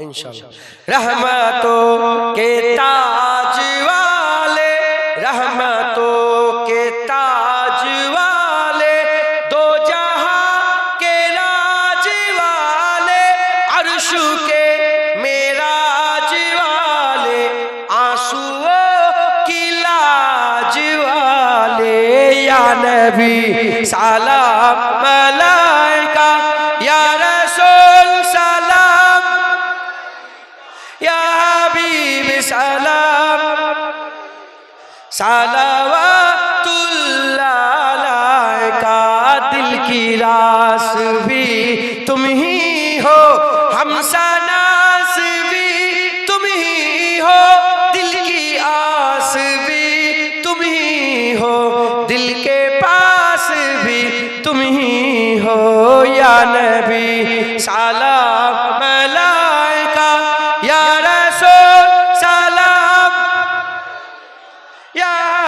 इंशाल्लाह। रहमतों के ताज वाले रहमतों के ताज वाले दो जहाँ के राज वाले अर्श के मेराज वाले आंसुओं की लाज वाले या नबी, सलाम सलावातुल्लाह का दिल की रास भी तुम ही हो हम सनास भी तुम ही हो दिल की आस भी तुम ही हो दिल के पास भी तुम ही हो या नबी सलाम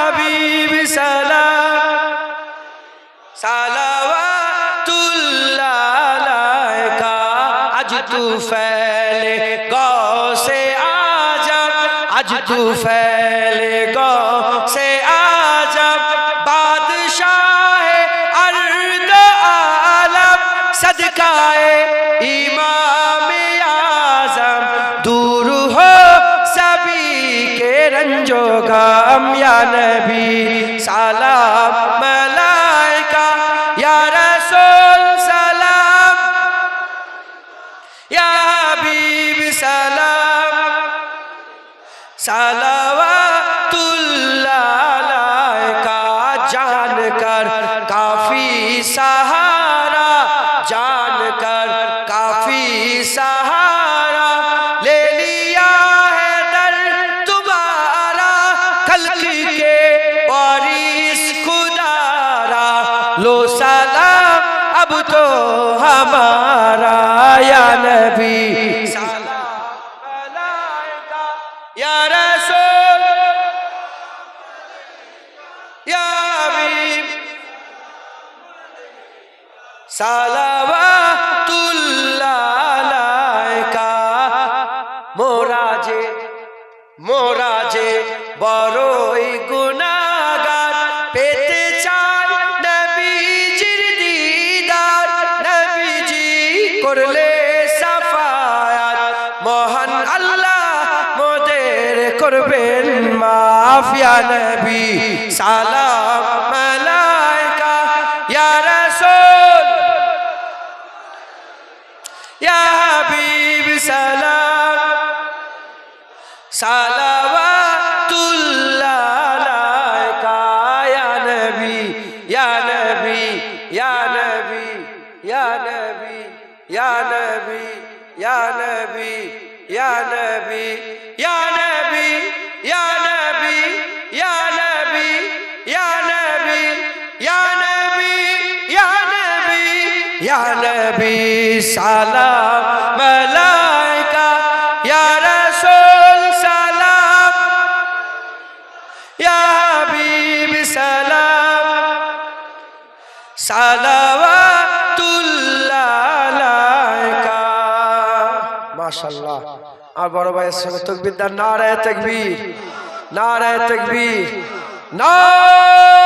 হাবিব সালাম সালাওয়াতুল্লাহ আজ তু ফেলে গো সে আজাদ আজ তু ফেলে গো সে مقام یا نبی، سلام، ملائکہ، یا رسول، سلام، یا حبیب، سلام سلوات اللہ علیکہ جان کر، کافی سہارا، جان کر، کافی سہارا۔ خلق کے وارث خدا را لو سلام اب تو ہمارا یا نبی یا رسول یا حبیب صلوات اللہ علیکہ মোরা যে মোরা যে বড় করবেন মাফিয়া নবী, সালাম মালাইকা, ইয়া রাসূল। ইয়া হাবিব, সালাম। সালাওয়াতুল্লাহ আলাইকা, ইয়া নবী ইয়া নবী ইয়া নবী ইয়া নবী, ইয়া یا نبی سلام ملائکہ یا رسول سلام یا حبیب سلام صلوات اللہ علیکہ ماشاءاللہ اور بڑو بھائی سنو تکبیر نعرہ تکبیر نعرہ تکبیر نعرہ